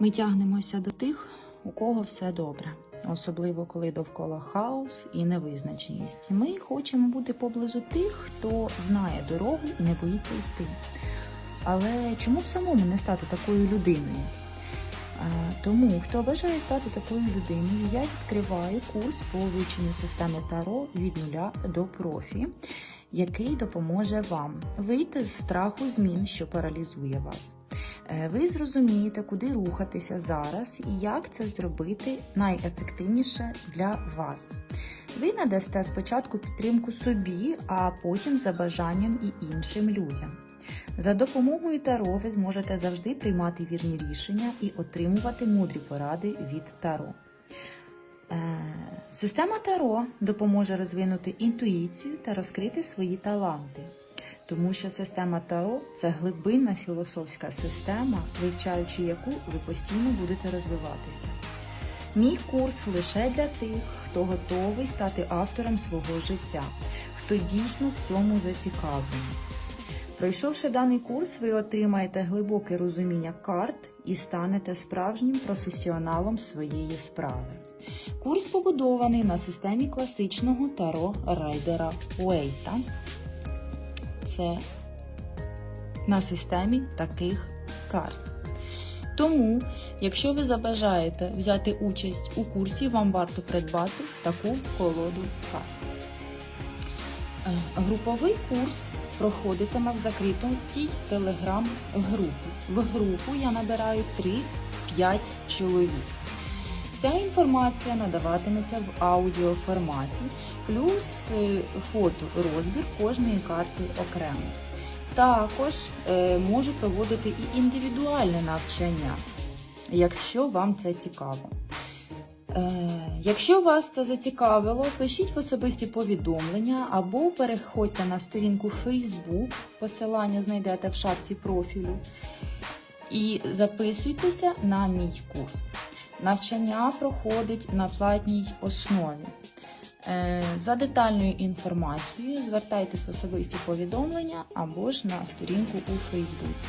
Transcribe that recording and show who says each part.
Speaker 1: Ми тягнемося до тих, у кого все добре, особливо коли довкола хаос і невизначеність. Ми хочемо бути поблизу тих, хто знає дорогу і не боїться йти. Але чому б самому не стати такою людиною? Тому, хто бажає стати такою людиною, я відкриваю курс по вивченню системи Таро від нуля до профі, який допоможе вам вийти з страху змін, що паралізує вас. Е, Ви зрозумієте, куди рухатися зараз і як це зробити найефективніше для вас. Ви надасте спочатку підтримку собі, а потім за бажанням і іншим людям. За допомогою Таро ви зможете завжди приймати вірні рішення і отримувати мудрі поради від Таро. Е, Система Таро допоможе розвинути інтуїцію та розкрити свої таланти. Тому що система Таро це глибинна філософська система, вивчаючи яку ви постійно будете розвиватися. Мій курс лише для тих, хто готовий стати автором свого життя, хто дійсно в цьому зацікавлений. Пройшовши даний курс, ви отримаєте глибоке розуміння карт і станете справжнім професіоналом своєї справи. Курс побудований на системі класичного таро райдера Уейта. Це на системі таких карт. Тому, якщо ви забажаєте взяти участь у курсі, вам варто придбати таку колоду карт. Е, Груповий курс проходитиме в закритій телеграм-групі. В групу я набираю 3-5 чоловік. Вся інформація надаватиметься в аудіоформаті, плюс е, фото розбір кожної карти окремо. Також е, можу проводити і індивідуальне навчання, якщо вам це цікаво. Е, Якщо вас це зацікавило, пишіть в особисті повідомлення або переходьте на сторінку Facebook, посилання знайдете в шапці профілю, і записуйтеся на мій курс. Навчання проходить на платній основі. Е, За детальною інформацією звертайтесь в особисті повідомлення або ж на сторінку у Фейсбуці.